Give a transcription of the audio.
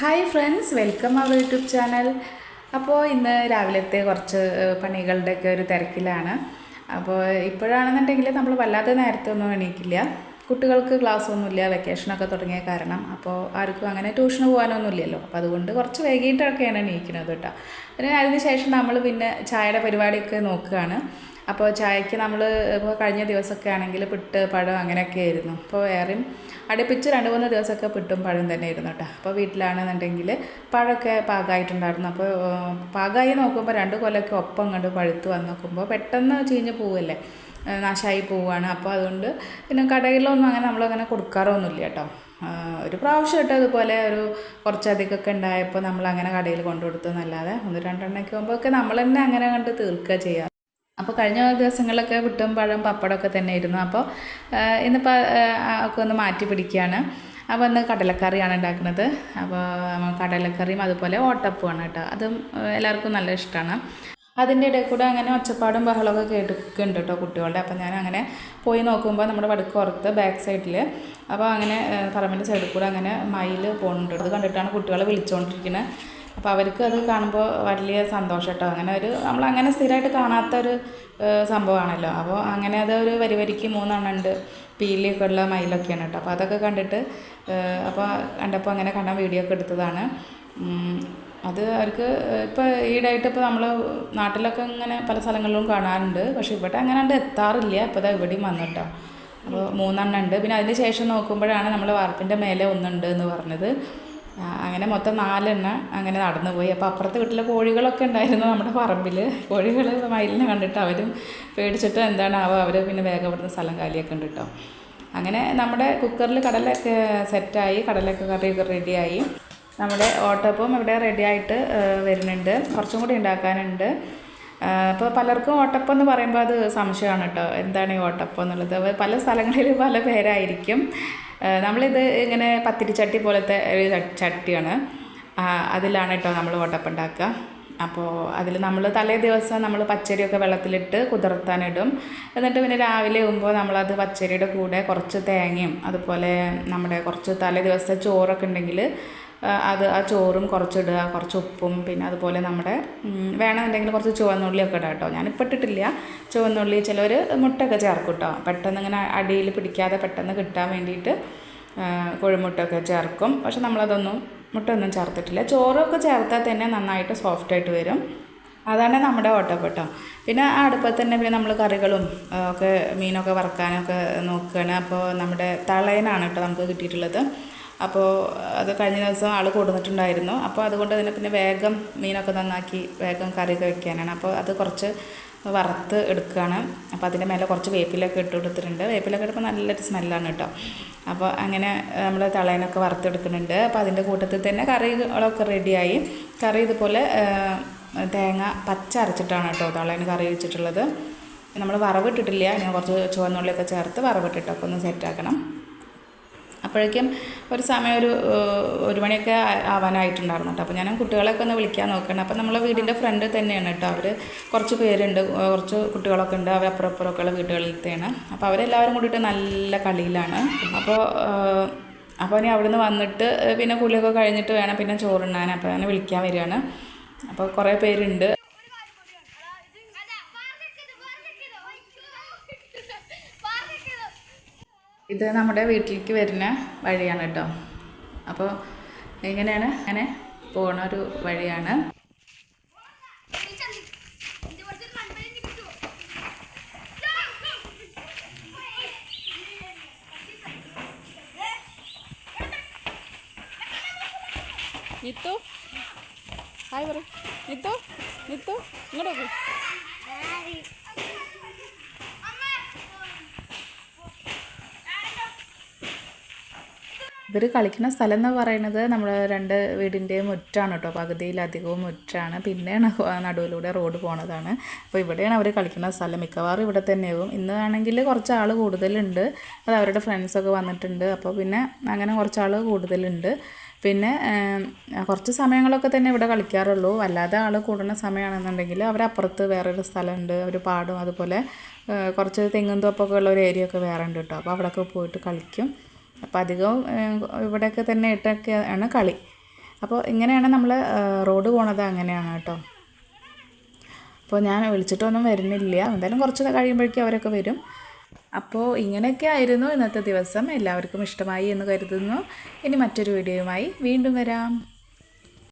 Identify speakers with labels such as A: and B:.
A: Hi friends welcome our YouTube channel. അപ്പോൾ ഇന്ന് രാവിലത്തെ കുറച്ച് പണികളുടെ പണികളുടെയൊക്കെ ഒരു തിരക്കിലാണ്. അപ്പോൾ ഇപ്പോഴാണെന്നുണ്ടെങ്കിൽ നമ്മൾ വല്ലാതെ നേരത്തെ ഒന്നും എണീക്കില്ല. കുട്ടികൾക്ക് ക്ലാസ് ഒന്നുമില്ല വെക്കേഷനൊക്കെ തുടങ്ങിയ കാരണം. അപ്പോൾ ആർക്കും അങ്ങനെ ട്യൂഷന് പോകാനൊന്നും ഇല്ലല്ലോ അപ്പോൾ അതുകൊണ്ട് കുറച്ച് വൈകിട്ടൊക്കെയാണ് എണീക്കുന്നത് കേട്ടോ. പിന്നെ അതിന് ശേഷം നമ്മൾ പിന്നെ ചായയുടെ പരിപാടിയൊക്കെ നോക്കുകയാണ്. അപ്പോൾ ചായക്ക് നമ്മൾ ഇപ്പോൾ കഴിഞ്ഞ ദിവസമൊക്കെ ആണെങ്കിൽ പിട്ട് പഴം അങ്ങനെയൊക്കെ ആയിരുന്നു. അപ്പോൾ വേറെയും അടുപ്പിച്ച് രണ്ട് മൂന്ന് ദിവസമൊക്കെ പിട്ടും പഴം തന്നെ ആയിരുന്നു കേട്ടോ. അപ്പോൾ വീട്ടിലാണെന്നുണ്ടെങ്കിൽ പഴമൊക്കെ പാകമായിട്ടുണ്ടായിരുന്നു. അപ്പോൾ പാകമായി നോക്കുമ്പോൾ രണ്ട് കൊല്ലമൊക്കെ ഒപ്പം കണ്ട് പഴുത്ത് വന്ന് നോക്കുമ്പോൾ പെട്ടെന്ന് ചീഞ്ഞ് പോവല്ലേ? നാശമായി പോവുകയാണ് അപ്പോൾ അതുകൊണ്ട് പിന്നെ കടയിലൊന്നും അങ്ങനെ നമ്മളങ്ങനെ കൊടുക്കാറൊന്നുമില്ല കേട്ടോ. ഒരു പ്രാവശ്യം കേട്ടോ അതുപോലെ ഒരു കുറച്ചധികമൊക്കെ ഉണ്ടായപ്പോൾ നമ്മളങ്ങനെ കടയിൽ കൊണ്ടു കൊടുത്തു എന്നല്ലാതെ ഒന്ന് രണ്ടെണ്ണമൊക്കെ ആകുമ്പോഴൊക്കെ നമ്മൾ തന്നെ അങ്ങനെ കണ്ട് തീർക്കുക ചെയ്യുക അപ്പോൾ കഴിഞ്ഞ ദിവസങ്ങളിലൊക്കെ വിട്ടും പഴം പപ്പടമൊക്കെ തന്നെ ആയിരുന്നു അപ്പോൾ ഇന്നിപ്പോൾ ഒക്കെ ഒന്ന് മാറ്റി പിടിക്കുകയാണ്. അപ്പോൾ ഇന്ന് കടലക്കറിയാണ് ഉണ്ടാക്കുന്നത്. അപ്പോൾ കടലക്കറിയും അതുപോലെ ഓട്ടപ്പമാണ് കേട്ടോ. അതും എല്ലാവർക്കും നല്ല ഇഷ്ടമാണ്. അതിന്റെ ഇടയിൽ കൂടെ അങ്ങനെ ഒച്ചപ്പാടും ബഹളമൊക്കെ കേൾക്കുന്നുണ്ട് കേട്ടോ കുട്ടികളുടെ. അപ്പോൾ ഞാൻ അങ്ങനെ പോയി നോക്കുമ്പോൾ നമ്മുടെ വടക്കുറത്ത് ബാക്ക് സൈഡിൽ അപ്പോൾ അങ്ങനെ പറമ്പിന്റെ സൈഡിൽ കൂടെ അങ്ങനെ മയിൽ പോകുന്നുണ്ട് അത് കണ്ടിട്ടാണ് കുട്ടികളെ വിളിച്ചുകൊണ്ടിരിക്കുന്നത് അപ്പോൾ അവർക്ക് അത് കാണുമ്പോൾ വലിയ സന്തോഷം കേട്ടോ അങ്ങനെ ഒരു നമ്മൾ അങ്ങനെ സ്ഥിരമായിട്ട് കാണാത്ത ഒരു സംഭവമാണല്ലോ അപ്പോൾ അങ്ങനെ അത് ഒരു വരി വരിക്ക് മൂന്നെണ്ണം ഉണ്ട് പീലിയൊക്കെ ഉള്ള മയിലൊക്കെയാണ് കേട്ടോ അപ്പോൾ അതൊക്കെ കണ്ടിട്ട് അപ്പോൾ കണ്ടപ്പോൾ അങ്ങനെ കാണാൻ വീഡിയോ ഒക്കെ എടുത്തതാണ് അത് അവർക്ക് ഇപ്പോൾ ഈടായിട്ട് ഇപ്പോൾ നമ്മൾ നാട്ടിലൊക്കെ ഇങ്ങനെ പല സ്ഥലങ്ങളിലും കാണാറുണ്ട്. പക്ഷേ ഇവിടെ അങ്ങനെ ഉണ്ട് എത്താറില്ല. ഇപ്പോൾ ഇതാ ഇവിടെയും വന്നു കേട്ടോ അപ്പോൾ മൂന്നെണ്ണം ഉണ്ട് പിന്നെ അതിന് ശേഷം നോക്കുമ്പോഴാണ് നമ്മൾ വാർപ്പിന്റെ മേലെ ഒന്നുണ്ട് എന്ന് പറഞ്ഞത്. അങ്ങനെ മൊത്തം നാലെണ്ണ അങ്ങനെ നടന്നു പോയി അപ്പോൾ അപ്പുറത്തെ വീട്ടിലെ കോഴികളൊക്കെ ഉണ്ടായിരുന്നു നമ്മുടെ പറമ്പിൽ കോഴികൾ മയിലിനെ കണ്ടിട്ട് അവരും പേടിച്ചിട്ട് എന്താണാവോ അവർ പിന്നെ വേഗം സ്ഥലം കാലിയൊക്കെ ഉണ്ട് കേട്ടോ അങ്ങനെ നമ്മുടെ കുക്കറിൽ കടലൊക്കെ സെറ്റായി. കടലൊക്കെ കറിയൊക്കെ റെഡിയായി. നമ്മുടെ ഓട്ടപ്പം ഇവിടെ റെഡിയായിട്ട് വരുന്നുണ്ട്. കുറച്ചും കൂടി ഉണ്ടാക്കാനുണ്ട്. അപ്പോൾ പലർക്കും ഓട്ടപ്പം എന്ന് പറയുമ്പോൾ അത് സംശയമാണ് കേട്ടോ. എന്താണ് ഈ ഓട്ടപ്പം എന്നുള്ളത്? പല സ്ഥലങ്ങളിൽ പല പേരായിരിക്കും. നമ്മളിത് ഇങ്ങനെ പത്തിരിച്ചട്ടി പോലത്തെ ഒരു ചട്ടിയാണ്. അതിലാണ് കേട്ടോ നമ്മൾ ഓട്ടപ്പം ഉണ്ടാക്കുക. അപ്പോൾ അതിൽ നമ്മൾ തലേ ദിവസം നമ്മൾ പച്ചരിയൊക്കെ വെള്ളത്തിലിട്ട് കുതിർത്താനിടും. എന്നിട്ട് പിന്നെ രാവിലെ ആകുമ്പോൾ നമ്മളത് പച്ചരിയുടെ കൂടെ കുറച്ച് തേങ്ങയും അതുപോലെ നമ്മുടെ കുറച്ച് തലേ ദിവസത്തെ ചോറൊക്കെ ഉണ്ടെങ്കിൽ അത് ആ ചോറും കുറച്ചിടുക കുറച്ച് ഉപ്പും പിന്നെ അതുപോലെ നമ്മുടെ വേണമെന്നുണ്ടെങ്കിൽ കുറച്ച് ചുവന്നുള്ളിയൊക്കെ ഇടാം കേട്ടോ ഞാനിപ്പോൾ ഇട്ടിട്ടില്ല. ചുവന്നുള്ളി ചിലവർ മുട്ടയൊക്കെ ചേർക്കും കേട്ടോ പെട്ടെന്ന് ഇങ്ങനെ അടിയിൽ പിടിക്കാതെ പെട്ടെന്ന് കിട്ടാൻ വേണ്ടിയിട്ട് കോഴിമുട്ടയൊക്കെ ചേർക്കും. പക്ഷെ നമ്മളതൊന്നും മുട്ടയൊന്നും ചേർത്തിട്ടില്ല. ചോറൊക്കെ ചേർത്താൽ തന്നെ നന്നായിട്ട് സോഫ്റ്റായിട്ട് വരും. അതാണ് നമ്മുടെ ഓട്ടപ്പെട്ടോ. പിന്നെ അടുപ്പത്ത് തന്നെ പിന്നെ നമ്മൾ കറികളും ഒക്കെ മീനൊക്കെ വറക്കാനൊക്കെ നോക്കുകയാണ്. അപ്പോൾ നമ്മുടെ തളയനാണ് കേട്ടോ നമുക്ക് കിട്ടിയിട്ടുള്ളത്. അപ്പോൾ അത് കഴിഞ്ഞ ദിവസം ആൾ കൊടുത്തിട്ടുണ്ടായിരുന്നു അപ്പോൾ അതുകൊണ്ട് തന്നെ പിന്നെ വേഗം മീനൊക്കെ നന്നാക്കി വേഗം കറിയൊക്കെ വെക്കാനാണ്. അപ്പോൾ അത് കുറച്ച് വറുത്ത് എടുക്കുകയാണ് അപ്പോൾ അതിന്റെ മേലെ കുറച്ച് വേപ്പിലൊക്കെ ഇട്ട് കൊടുത്തിട്ടുണ്ട്. വേപ്പിലൊക്കെ ഇടുമ്പോൾ നല്ലൊരു സ്മെല്ലാണ് കേട്ടോ അപ്പോൾ അങ്ങനെ നമ്മൾ തളയനൊക്കെ വറുത്തെടുക്കുന്നുണ്ട്. അപ്പോൾ അതിന്റെ കൂട്ടത്തിൽ തന്നെ കറികളൊക്കെ റെഡിയായി. കറി ഇതുപോലെ തേങ്ങ പച്ച അരച്ചിട്ടാണ് കേട്ടോ തളയന് കറി വെച്ചിട്ടുള്ളത്. നമ്മൾ വറവിട്ടിട്ടില്ല ഞാൻ കുറച്ച് ചുവന്നുള്ളിയൊക്കെ ചേർത്ത് വറവിട്ടിട്ടൊക്കെ ഒന്ന് സെറ്റാക്കണം അപ്പോഴേക്കും ഒരു സമയം ഒരു ഒരു മണിയൊക്കെ ആവാനായിട്ടുണ്ടായിരുന്നു കേട്ടോ. അപ്പോൾ ഞാൻ കുട്ടികളെയൊക്കെ ഒന്ന് വിളിക്കാൻ നോക്കണം അപ്പോൾ നമ്മളെ വീടിന്റെ ഫ്രണ്ട് തന്നെയാണ് കേട്ടോ അവർ. കുറച്ച് പേരുണ്ട് കുറച്ച് കുട്ടികളൊക്കെ ഉണ്ട്. അവർ അപ്പുറം ഉള്ള വീടുകളിലത്തെയാണ്. അപ്പോൾ അവരെല്ലാവരും കൂടിയിട്ട് നല്ല കളിയിലാണ്. അപ്പോൾ അപ്പോൾ ഇനി അവിടുന്ന് വന്നിട്ട് പിന്നെ കുളിയൊക്കെ കഴിഞ്ഞിട്ട് വേണം പിന്നെ ചോറുണ്ണാൻ. അപ്പോൾ ഞാൻ വിളിക്കാൻ വരികയാണ്. അപ്പോൾ കുറേ പേരുണ്ട്. ഇത് നമ്മുടെ വീട്ടിലേക്ക് വരുന്ന വഴിയാണ് കേട്ടോ. അപ്പോൾ എങ്ങനെയാണ് അങ്ങനെ പോണ ഒരു വഴിയാണ്. നിത്തു? ഹായ് പറ നിത്തു? നിത്തു? ഇങ്ങോട്ട് ഇവർ കളിക്കുന്ന സ്ഥലം എന്ന് പറയുന്നത് നമ്മൾ രണ്ട് വീടിന്റെ മുറ്റാണ് കേട്ടോ. പകുതിയിലധികവും മുറ്റാണ്. പിന്നെയാണ് നടുവിലൂടെ റോഡ് പോണതാണ്. അപ്പോൾ ഇവിടെയാണ് അവർ കളിക്കുന്ന സ്ഥലം. മിക്കവാറും ഇവിടെ തന്നെയാവും. ഇന്നാണെങ്കിൽ കുറച്ച് ആൾ കൂടുതലുണ്ട്. അത് അവരുടെ ഫ്രണ്ട്സൊക്കെ വന്നിട്ടുണ്ട്. അപ്പോൾ പിന്നെ അങ്ങനെ കുറച്ച് ആൾ കൂടുതലുണ്ട്. പിന്നെ കുറച്ച് സമയങ്ങളൊക്കെ തന്നെ ഇവിടെ കളിക്കാറുള്ളൂ. അല്ലാതെ ആൾ കൂടുന്ന സമയമാണെന്നുണ്ടെങ്കിൽ അവരപ്പുറത്ത് വേറൊരു സ്ഥലമുണ്ട്. ഒരു പാടും അതുപോലെ കുറച്ച് തെങ്ങും തോപ്പൊക്കെ ഉള്ള ഒരു ഏരിയ ഒക്കെ വേറെ ഉണ്ട് കേട്ടോ. അപ്പോൾ അവിടെയൊക്കെ പോയിട്ട് കളിക്കും. അപ്പോൾ അധികവും ഇവിടെയൊക്കെ തന്നെ ഇട്ടൊക്കെയാണ് കളി. അപ്പോൾ ഇങ്ങനെയാണ് നമ്മൾ റോഡ് പോണത് അങ്ങനെയാണ് കേട്ടോ. അപ്പോൾ ഞാൻ വിളിച്ചിട്ടൊന്നും വരുന്നില്ല. എന്തായാലും കുറച്ച് കഴിയുമ്പോഴേക്കും അവരൊക്കെ വരും. അപ്പോൾ ഇങ്ങനെയൊക്കെ ആയിരുന്നു ഇന്നത്തെ ദിവസം. എല്ലാവർക്കും ഇഷ്ടമായി എന്ന് കരുതുന്നു. ഇനി മറ്റൊരു വീഡിയോയുമായി വീണ്ടും വരാം.